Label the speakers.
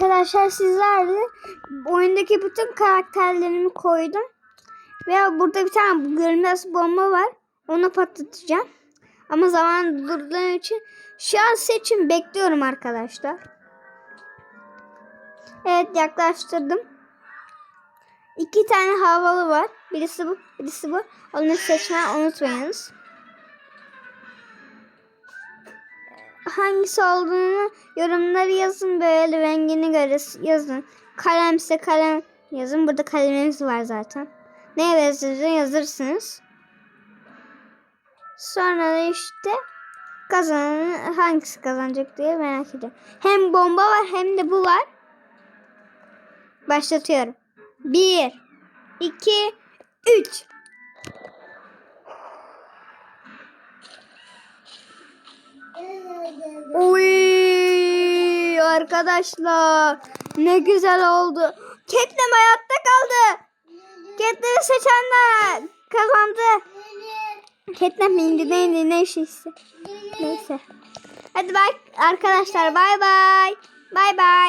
Speaker 1: arkadaşlar sizlerle oyundaki bütün karakterlerimi koydum. Ve burada bir tane görünmez bomba var. Onu patlatacağım. Ama zaman durduğu için şu an seçim bekliyorum arkadaşlar. Evet yaklaştırdım. İki tane havalı var. Birisi bu, birisi bu. Onu seçmeyi unutmayınız. Hangisi olduğunu yorumları yazın böyle rengini göre yazın. Kalemse kalem yazın. Burada kalemimiz var zaten. Neye yazacaksınız yazırsınız. Sonra da işte kazanan hangisi kazanacak diye merak ediyorum. Hem bomba var hem de bu var. Başlatıyorum. 1 2 3 arkadaşlar ne güzel oldu. Ketnem hayatta kaldı. Ketnem'i seçenler kazandı. Ketnem indi neydi ne şeyse. Neyse. Hadi bak arkadaşlar bay bay. Bay bay.